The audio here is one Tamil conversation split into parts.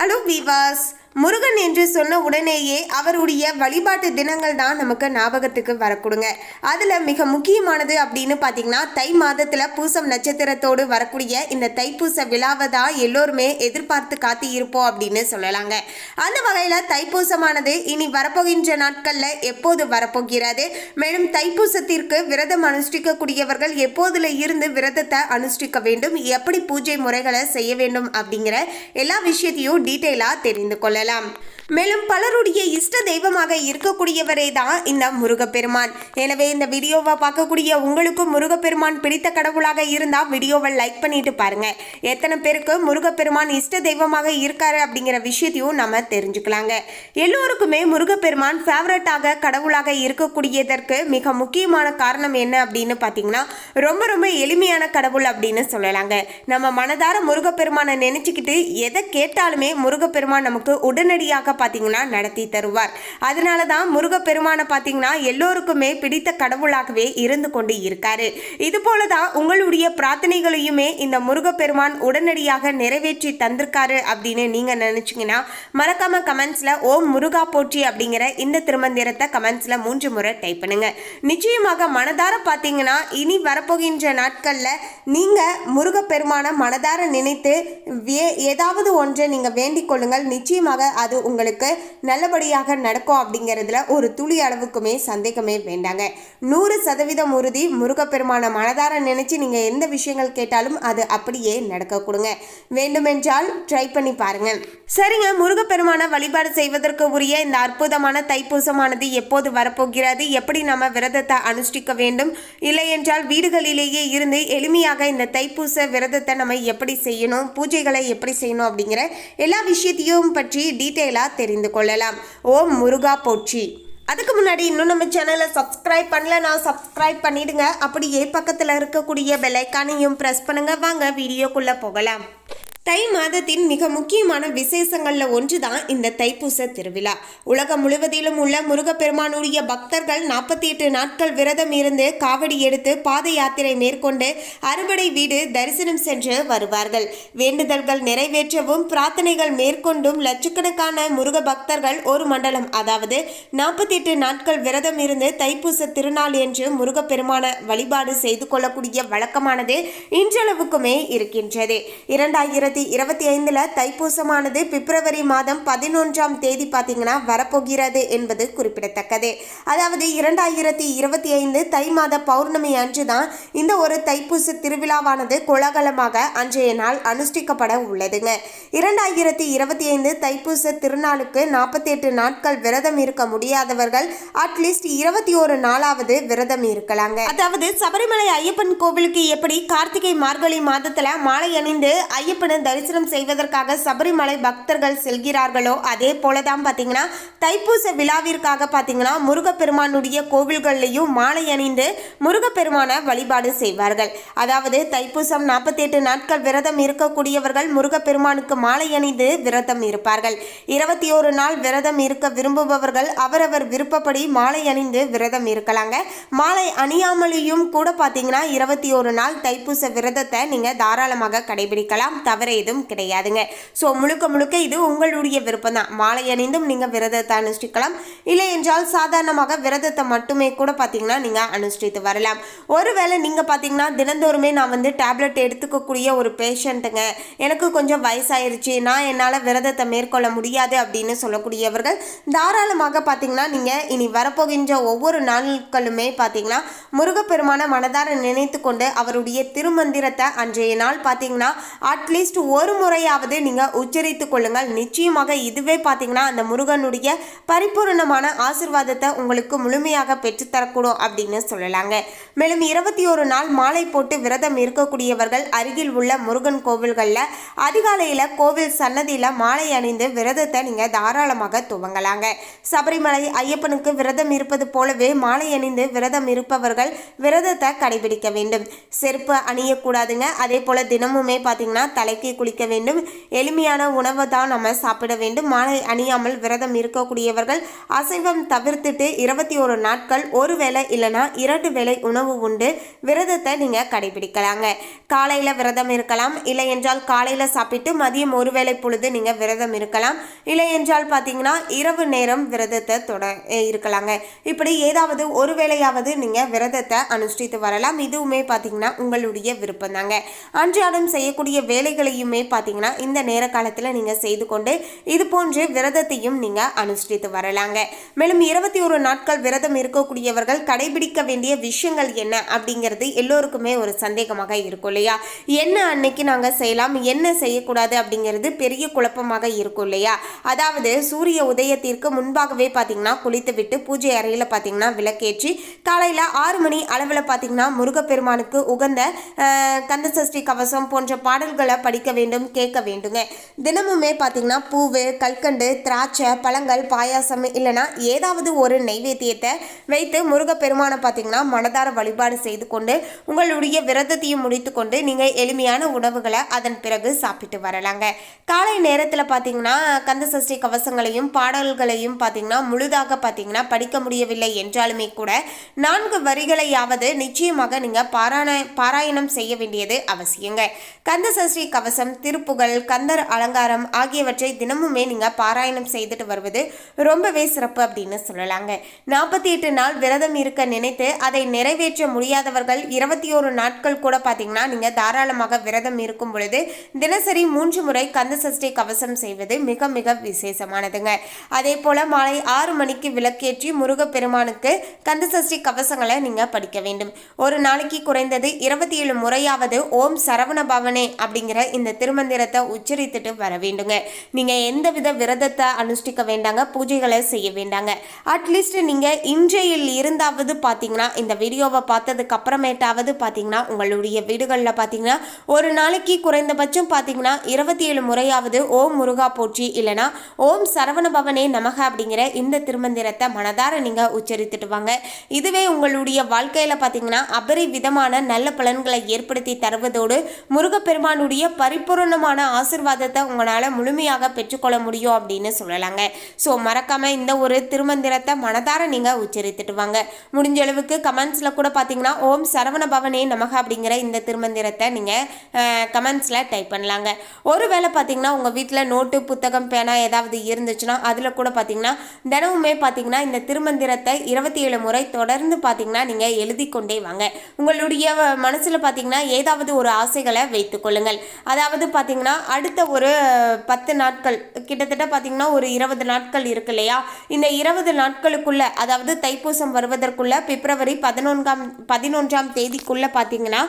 হ্যালো ভিভাস முருகன் என்று சொன்ன உடனேயே அவருடைய வழிபாட்டு தினங்கள் தான் நமக்கு ஞாபகத்துக்கு வரக்கூடுங்க. அதில் மிக முக்கியமானது அப்படின்னு பார்த்தீங்கன்னா தை மாதத்தில் பூசம் நட்சத்திரத்தோடு வரக்கூடிய இந்த தைப்பூச விழாவை தான் எல்லோருமே எதிர்பார்த்து காத்து இருப்போம் அப்படின்னு சொல்லலாங்க. அந்த வகையில் தைப்பூசமானது இனி வரப்போகின்ற நாட்களில் எப்போது வரப்போகிறது? மேலும் தைப்பூசத்திற்கு விரதம் அனுஷ்டிக்கக்கூடியவர்கள் எப்போதுல இருந்து விரதத்தை அனுஷ்டிக்க வேண்டும்? எப்படி பூஜை முறைகளை செய்ய வேண்டும் அப்படிங்கிற எல்லா விஷயத்தையும் டீட்டெயிலாக தெரிந்து கொள்ளலாம் மேலும் பலருடைய இஷ்ட தெய்வமாக இருக்கக்கூடியவரே தான் இந்த முருகப்பெருமான். எனவே இந்த வீடியோவை பார்க்கக்கூடிய உங்களுக்கும் முருகப்பெருமான் பிடித்த கடவுளாக இருந்தால் வீடியோவை லைக் பண்ணிட்டு பாருங்க. எத்தனை பேருக்கு முருகப்பெருமான் இஷ்ட தெய்வமாக இருக்காரு அப்படிங்கிற விஷயத்தையும் நம்ம தெரிஞ்சுக்கலாங்க. எல்லோருக்குமே முருகப்பெருமான் ஃபேவரட்டாக கடவுளாக இருக்கக்கூடியதற்கு மிக முக்கியமான காரணம் என்ன அப்படின்னு பார்த்தீங்கன்னா ரொம்ப ரொம்ப எளிமையான கடவுள் அப்படின்னு சொல்லலாங்க. நம்ம மனதார முருகப்பெருமானை நினைச்சுக்கிட்டு எதை கேட்டாலுமே முருகப்பெருமான் நமக்கு உடனடியாக பார்த்தீங்கன்னா நடத்தி தருவார். அதனால தான் முருகப்பெருமானை பார்த்தீங்கன்னா எல்லோருக்குமே பிடித்த கடவுளாகவே இருந்து கொண்டு இருக்காரு. இது போல தான் உங்களுடைய பிரார்த்தனைகளையுமே இந்த முருகப்பெருமான் உடனடியாக நிறைவேற்றி தந்திருக்காரு அப்படின்னு நீங்க நினைச்சீங்கன்னா மறக்காம கமெண்ட்ஸ்ல ஓம் முருகா போற்றி அப்படிங்கிற இந்த திருமந்திரத்தை கமெண்ட்ஸ்ல மூன்று முறை டைப் பண்ணுங்க. நிச்சயமாக மனதார பார்த்தீங்கன்னா இனி வரப்போகின்ற நாட்கள்ல நீங்க முருகப்பெருமான மனதார நினைத்து ஏதாவது ஒன்றை நீங்க வேண்டிக் கொள்ளுங்கள். நிச்சயமாக அது உங்களுக்கு நல்லபடியாக நடக்கும் அப்படிங்கிறதுல ஒரு துளி அளவுக்குமே சந்தேகமே வேண்டாங்க. நூறு சதவீதம் உறுதி. முருகப்பெருமான மனதார நினைச்சு நீங்க எந்த விஷயங்கள் கேட்டாலும் அது அப்படியே நடக்க கொடுங்க. வேண்டுமென்றால் ட்ரை பண்ணி பாருங்க. சரிங்க முருகப்பெருமான வழிபாடு செய்வதற்கு உரிய இந்த அற்புதமான தைப்பூசமானது எப்போது வரப்போகிறது? எப்படி நம்ம விரதத்தை அனுஷ்டிக்க வேண்டும்? இல்லை என்றால் வீடுகளிலேயே இருந்து எளிமையாக இந்த தைப்பூச விரதத்தை நம்ம எப்படி செய்யணும்? பூஜைகளை எப்படி செய்யணும் அப்படிங்கிற எல்லா விஷயத்தையும் பற்றி டீட்டெயிலாக தெரிந்து கொள்ளலாம். ஓம் முருகா போற்றி. அதுக்கு முன்னாடி இன்னும் நம்ம சேனலை சப்ஸ்கிரைப் நான் சப்ஸ்கிரைப் பண்ணிடுங்க. அப்படியே பக்கத்தில் இருக்கக்கூடிய பெல்லைக்கானையும் ப்ரெஸ் பண்ணுங்க. வாங்க வீடியோக்குள்ளே போகலாம். தை மாதத்தின் மிக முக்கியமான விசேஷங்களில் ஒன்று தான் இந்த தைப்பூச திருவிழா. உலகம் முழுவதிலும் உள்ள முருகப்பெருமானுடைய பக்தர்கள் நாற்பத்தி எட்டு நாட்கள் விரதம் இருந்து காவடி எடுத்து பாத யாத்திரை மேற்கொண்டு அறுபடை வீடு தரிசனம் சென்று வருவார்கள். வேண்டுதல்கள் நிறைவேற்றவும் பிரார்த்தனைகள் மேற்கொண்டும் லட்சக்கணக்கான முருக பக்தர்கள் ஒரு மண்டலம் அதாவது நாற்பத்தி எட்டு நாட்கள் விரதம் இருந்து தைப்பூச திருநாள் என்று முருகப்பெருமான வழிபாடு செய்து கொள்ளக்கூடிய வழக்கமானது இன்றளவுக்குமே இருக்கின்றது. ரெண்டாயிரத்தி இருபத்தி ஐந்தில் தைப்பூசமானது பிப்ரவரி மாதம் பதினொன்றாம் தேதி பார்த்தீங்கன்னா வரப்போகிறது என்பது குறிப்பிடத்தக்கது. அதாவது இரண்டாயிரத்தி இருபத்தி ஐந்து தை மாத பௌர்ணமி அன்று தான் இந்த ஒரு தைப்பூச திருவிழாவானது கோலாகலமாக அன்றைய நாள் அனுஷ்டிக்கப்பட உள்ளதுங்க. இரண்டாயிரத்தி இருபத்தி ஐந்து தைப்பூச திருநாளுக்கு நாற்பத்தி எட்டு நாட்கள் விரதம் இருக்க முடியாதவர்கள் அட்லீஸ்ட் இருபத்தி ஒரு நாளாவது விரதம் இருக்கலாங்க. அதாவது சபரிமலை ஐயப்பன் கோவிலுக்கு எப்படி கார்த்திகை மார்கழி மாதத்தில் மாலை அணிந்து ஐயப்பனை தரிசனம் செய்வதற்காக சபரிமலை பக்தர்கள் செல்கிறார்களோ அதே போலதான் பாத்தீங்கன்னா தைப்பூச விழாவிற்காக பாத்தீங்கன்னா முருகப்பெருமானுடைய கோவில்கள்லையும் மாலை அணிந்து முருகப்பெருமானை வழிபாடு செய்வார்கள். அதாவது தைப்பூசம் நாற்பத்தி எட்டு நாட்கள் விரதம் இருக்கக்கூடியவர்கள் முருகப்பெருமானுக்கு மாலை அணிந்து விரதம் இருப்பார்கள். இருபத்தி ஒரு நாள் விரதம் இருக்க விரும்புபவர்கள் அவரவர் விருப்பப்படி மாலை அணிந்து விரதம் இருக்கலாங்க. மாலை அணியாமலேயும் கூட பார்த்தீங்கன்னா இருபத்தி ஒரு நாள் தைப்பூச விரதத்தை நீங்கள் தாராளமாக கடைபிடிக்கலாம். தவறு எதுவும் கிடையாதுங்க. ஸோ முழுக்க முழுக்க இது உங்களுடைய விருப்பம் தான் மாலை அணிந்தும் நீங்கள் விரதத்தை அனுஷ்டிக்கலாம். இல்லை என்றால் சாதாரணமாக விரதத்தை மட்டுமே கூட பார்த்தீங்கன்னா நீங்கள் அனுஷ்டித்து வரலாம். ஒருவேளை நீங்கள் பார்த்தீங்கன்னா தினந்தோறுமே நான் வந்து டேப்லெட் எடுத்துக்கக்கூடிய ஒரு பேஷண்ட்டுங்க. எனக்கு கொஞ்சம் வயசாயிருச்சு. நான் என்னால் விரதத்தை மேற்கொள்ள முடியாது அப்படின்னு சொல்லக்கூடியவர்கள் தாராளமாக பார்த்தீங்கன்னா நீங்கள் இனி வரப்போகின்ற ஒவ்வொரு நாட்களுமே பார்த்தீங்கன்னா முருகப்பெருமான மனதார நினைத்து கொண்டு அவருடைய திருமந்திரத்தை அன்றைய நாள் பார்த்தீங்கன்னா அட்லீஸ்ட் ஒரு முறையாவது நீங்கள் உச்சரித்து கொள்ளுங்கள். நிச்சயமாக இதுவே பார்த்தீங்கன்னா அந்த முருகனுடைய பரிபூரணமான ஆசிர்வாதத்தை உங்களுக்கு முழுமையாக பெற்றுத்தரக்கூடும் அப்படின்னு சொல்லலாங்க. மேலும் இருபத்தி ஒரு நாள் மாலை போட்டு விரதம் இருக்கக்கூடியவர்கள் அருகில் உள்ள முருகன் கோவில்களில் அதிகாலையில் கோவில் சன்னதியில் மாலை அணிந்து விரதத்தை நீங்கள் தாராளமாக துவங்கலாங்க. சபரிமலை ஐயப்பனுக்கு விரதம் இருப்பது போலவே மாலை அணிந்து விரதம் இருப்பவர்கள் விரதத்தை கடைபிடிக்க வேண்டும். செருப்பு அணியக்கூடாதுங்க. அதே போல் தினமுமே பார்த்தீங்கன்னா தலைக்கு தலைக்கு குளிக்க வேண்டும். எளிமையான உணவை தான் நம்ம சாப்பிட வேண்டும். மாலை அணியாமல் விரதம் இருக்கக்கூடியவர்கள் அசைவம் தவிர்த்துட்டு இருபத்தி ஒரு நாட்கள் ஒரு வேளை இல்லைனா இரண்டு வேளை உணவு உண்டு. விரதத்தை நீங்கள் கடைபிடிக்கலாங்க. காலையில் விரதம் இருக்கலாம். இல்லை என்றால் காலையில் சாப்பிட்டு மதியம் ஒரு வேளை பொழுது நீங்கள் விரதம் இருக்கலாம். இல்லை என்றால் பார்த்தீங்கன்னா இரவு நேரம் விரதத்தை தொட இருக்கலாங்க. இப்படி ஏதாவது ஒரு வேளையாவது நீங்கள் விரதத்தை அனுஷ்டித்து வரலாம். இதுவுமே பார்த்தீங்கன்னா உங்களுடைய விருப்பம் தாங்க அன்றாடம் செய்யக்கூடிய வேலைகளையும் விரதத்தையுமே பார்த்தீங்கன்னா இந்த நேர காலத்தில் நீங்கள் செய்து கொண்டு இது போன்ற விரதத்தையும் நீங்கள் அனுஷ்டித்து வரலாங்க. மேலும் இருபத்தி ஒரு நாட்கள் விரதம் இருக்கக்கூடியவர்கள் கடைபிடிக்க வேண்டிய விஷயங்கள் என்ன அப்படிங்கிறது எல்லோருக்குமே ஒரு சந்தேகமாக இருக்கும் இல்லையா? என்ன அன்னைக்கு நாங்கள் செய்யலாம் என்ன செய்யக்கூடாது அப்படிங்கிறது பெரிய குழப்பமாக இருக்கும் இல்லையா? அதாவது சூரிய உதயத்திற்கு முன்பாகவே பார்த்தீங்கன்னா குளித்து விட்டு பூஜை அறையில் பார்த்தீங்கன்னா விளக்கேற்றி காலையில் ஆறு மணி அளவில் பார்த்தீங்கன்னா முருகப்பெருமானுக்கு உகந்த அஹ், கந்தசஷ்டி கவசம் போன்ற பாடல்களை படிக்க வேண்டும் கேட்க வேண்டுங்க. தினமுமே பார்த்தீங்கன்னா பூவு கல்கண்டு திராட்சை பழங்கள் பாயாசம் இல்லைன்னா ஏதாவது ஒரு நைவேத்தியத்தை வைத்து முருகப்பெருமானை பார்த்தீங்கன்னா மனதார வழிபாடு செய்து கொண்டு உங்களுடைய விரதத்தையும் முடித்துக்கொண்டு நீங்கள் எளிமையான உணவுகளை அதன் பிறகு சாப்பிட்டு வரலாங்க. காலை நேரத்தில் பார்த்தீங்கன்னா கந்தசஷ்டி கவசங்களையும் பாடல்களையும் பார்த்தீங்கன்னா முழுதாக பார்த்தீங்கன்னா படிக்க முடியவில்லை என்றாலுமே கூட நான்கு வரிகளையாவது நிச்சயமாக நீங்கள் பாராண பாராயணம் செய்ய வேண்டியது அவசியங்க. கந்தசஷ்டி கவசம் திருப்புகழ் கந்தர் அலங்காரம் ஆகியவற்றை தினமுமே நீங்கள் பாராயணம் செய்துட்டு வருவது ரொம்பவே சிறப்பு அப்படின்னு சொல்லலாங்க. நாற்பத்தி எட்டு நாள் விரதம் இருக்க நினைத்து அதை நிறைவேற்ற முடியாதவர்கள் இருபத்தி ஒரு நாட்கள் கூட பார்த்தீங்கன்னா நீங்கள் தாராளமாக விரதம் இருக்கும் பொழுது தினசரி மூன்று முறை கந்த சஷ்டி கவசம் செய்வது மிக மிக விசேஷமானதுங்க. அதே போல மாலை ஆறு மணிக்கு விளக்கேற்றி முருகப்பெருமானுக்கு கந்த சஷ்டி கவசங்களை நீங்கள் படிக்க வேண்டும். ஒரு நாளைக்கு குறைந்தது இருபத்தி ஏழு முறையாவது ஓம் சரவண பவனே அப்படிங்கிற இந்த திருமந்திரத்தை உச்சரித்துட்டு வர வேண்டுங்க. நீங்கள் எந்தவித விரதத்தை அனுஷ்டிக்க வேண்டாங்க பூஜைகளை செய்ய வேண்டாங்க. அட்லீஸ்ட் நீங்கள் இன்றையில் இருந்தாவது பார்த்தீங்கன்னா இந்த வீடியோவை பார்த்ததுக்கு அப்புறமேட்டாவது பார்த்தீங்கன்னா உங்களுடைய வீடுகளில் பார்த்தீங்கன்னா ஒரு நாளைக்கு குறைந்தபட்சம் பார்த்தீங்கன்னா இருபத்தி ஏழு முறையாவது ஓம் முருகா போற்றி இல்லைனா ஓம் சரவண பவனே நமக அப்படிங்கிற இந்த திருமந்திரத்தை மனதார நீங்கள் உச்சரித்துட்டு வாங்க. இதுவே உங்களுடைய வாழ்க்கையில் பார்த்தீங்கன்னா அபரிவிதமான நல்ல பலன்களை ஏற்படுத்தி தருவதோடு முருகப்பெருமானுடைய பரிபூர்ணமான ஆசிர்வாதத்தை உங்களால் முழுமையாக பெற்றுக்கொள்ள முடியும் அப்படின்னு சொல்லலாங்க. ஸோ மறக்காமல் இந்த ஒரு திருமந்திரத்தை மனதார நீங்கள் உச்சரித்துட்டு வாங்க. முடிஞ்ச அளவுக்கு கமெண்ட்ஸில் கூட பார்த்தீங்கன்னா ஓம் சரவண பவனே நமக அப்படிங்கிற இந்த திருமந்திரத்தை நீங்கள் கமெண்ட்ஸில் டைப் பண்ணலாங்க. ஒருவேளை பார்த்தீங்கன்னா உங்கள் வீட்டில் நோட்டு புத்தகம் பேனா ஏதாவது இருந்துச்சுன்னா அதில் கூட பார்த்தீங்கன்னா தினமுமே பார்த்தீங்கன்னா இந்த திருமந்திரத்தை இருபத்தி ஏழு முறை தொடர்ந்து பார்த்தீங்கன்னா நீங்கள் எழுதி கொண்டே வாங்க. உங்களுடைய மனசில் பார்த்தீங்கன்னா ஏதாவது ஒரு ஆசைகளை வைத்துக் கொள்ளுங்கள். அதாவது பார்த்தீங்கன்னா அடுத்த ஒரு பத்து நாட்கள் கிட்டத்தட்ட பார்த்தீங்கன்னா ஒரு இருபது நாட்கள் இருக்கு இல்லையா? இந்த இருபது நாட்களுக்குள்ளே அதாவது தைப்பூசம் வருவதற்குள்ளே பிப்ரவரி பதினொன்றாம் பதினொன்றாம் தேதிக்குள்ளே பார்த்தீங்கன்னா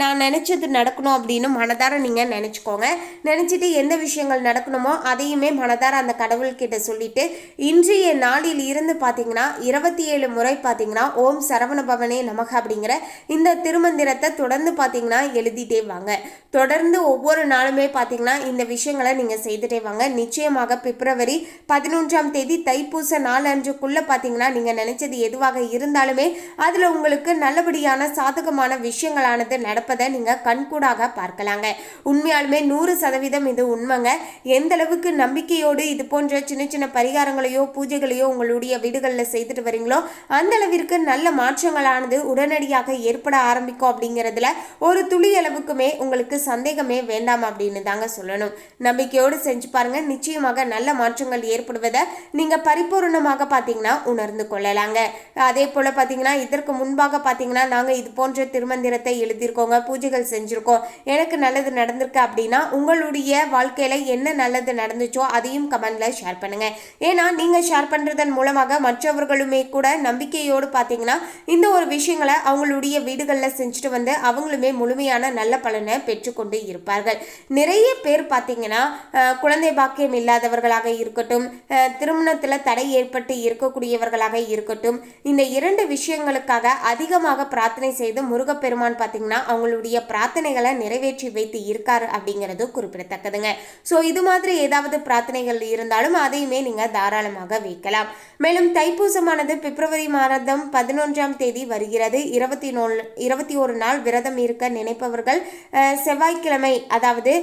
நான் நினச்சது நடக்கணும் அப்படின்னு மனதார நீங்கள் நினச்சிக்கோங்க. நினச்சிட்டு எந்த விஷயங்கள் நடக்கணுமோ அதையுமே மனதார அந்த கடவுள்கிட்ட சொல்லிட்டு இன்றைய நாளில் இருந்து பார்த்தீங்கன்னா இருபத்தி ஏழு முறை பார்த்தீங்கன்னா ஓம் சரவண பவனே நமக அப்படிங்கிற இந்த திருமந்திரத்தை தொடர்ந்து பார்த்தீங்கன்னா எழுதிட்டே வாங்க. தொடர்ந்து ஒவ்வொரு நாளுமே பார்த்தீங்கன்னா இந்த விஷயங்களை நீங்கள் செய்துட்டே வாங்க. நிச்சயமாக பிப்ரவரி பதினொன்றாம் தேதி தைப்பூச நாள் பார்த்தீங்கன்னா நீங்கள் நினச்சது எதுவாக இருந்தாலுமே அதில் உங்களுக்கு நல்லபடியான சாதகமான விஷயங்களானது நடப்பதை நீங்கள் கண்கூடாக பார்க்கலாங்க. உண்மையாலுமே நூறு சதவீதம் இது உண்மைங்க. எந்த அளவுக்கு நம்பிக்கையோடு இது போன்ற சின்ன சின்ன பரிகாரங்களையோ பூஜைகளையோ உங்களுடைய வீடுகளில் செய்துட்டு வரீங்களோ அந்த அளவிற்கு நல்ல மாற்றங்களானது உடனடியாக ஏற்பட ஆரம்பிக்கும் அப்படிங்கிறதுல ஒரு துளி அளவுக்குமே உங்களுக்கு சந்தேகமே வேண்டாம் அப்படின்னு தாங்க சொல்லணும். நம்பிக்கையோடு செஞ்சு பாருங்க. நிச்சயமாக நல்ல மாற்றங்கள் ஏற்படுவதை நீங்க பரிபூர்ணமாக பார்த்தீங்கன்னா உணர்ந்து கொள்ளலாங்க. அதே போல பார்த்தீங்கன்னா இதற்கு முன்பாக பார்த்தீங்கன்னா நாங்கள் இது போன்ற திருமந்திரத்தை எழுதியிருக்கோங்க. பூஜைகள் செஞ்சுருக்கோம். எனக்கு நல்லது நடந்திருக்கு அப்படின்னா உங்களுடைய வாழ்க்கையில் என்ன நல்லது நடந்துச்சோ அதையும் கமெண்டில் ஷேர் பண்ணுங்க. ஏன்னா நீங்கள் ஷேர் பண்ணுறதன் மூலமாக மற்றவர்களுமே கூட நம்பிக்கையோடு பார்த்தீங்கன்னா இந்த ஒரு விஷயங்களை அவங்களுடைய வீடுகளில் செஞ்சுட்டு வந்து அவங்களுமே முழுமையான நல்ல பலனை பெற்றுக்கொண்டு இருப்பார்கள். நிறைய பேர் பார்த்தீங்கன்னா குழந்தை பாக்கியம் இல்லாதவர்களாக இருக்கட்டும் திருமணத்தில் தடை ஏற்பட்டு இருக்கக்கூடியவர்களாக இருக்கட்டும் இந்த இரண்டு விஷயங்களுக்காக அதிகமாக பிரார்த்தனை செய்து முருகப்பெருமான் பார்த்தீங்கன்னா அவங்களுடைய பிரார்த்தனைகளை நிறைவேற்றி வைத்து இருக்காரு அப்படிங்கிறது குறிப்பிடத்தக்கதுங்க. ஸோ இது மாதிரி ஏதாவது பிரார்த்தனைகள் இருந்தாலும் அதையுமே நீங்கள் தாராளமாக வைக்கலாம். மேலும் தைப்பூசமானது பிப்ரவரி மாதம் பதினொன்றாம் தேதி வருகிறது. இருபத்தி நோல் இருபத்தி ஒரு நாள் விரதம் இருக்க நினைப்பவர்கள் செவ்வாய்க்கிழமை அதாவது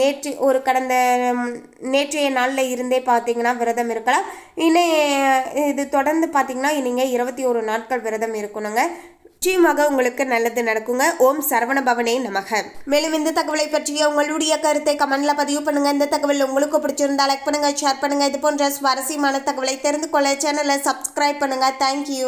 நேற்று ஒரு கடந்த நேற்றைய நாளில் இருந்தே பார்த்தீங்கன்னா விரதம் இருக்கலாம். இன்னும் இது தொடர்ந்து பார்த்தீங்கன்னா நீங்கள் இருபத்தி ஒரு நாட்கள் விரதம் இருக்கணுங்க. நிச்சயமாக உங்களுக்கு நல்லது நடக்குங்க. ஓம் சரவண பவனே நமக. மேலும் இந்த தகவலை பற்றிய உங்களுடைய கருத்தை கமெண்ட்ல பதிவு பண்ணுங்க. இந்த தகவல் உங்களுக்கு பிடிச்சிருந்தா லைக் பண்ணுங்க ஷேர் பண்ணுங்க. இது போன்ற சுவாரஸ்யமான தகவலை தெரிந்து கொள்ள சேனலை சப்ஸ்கிரைப் பண்ணுங்க. தேங்க்யூ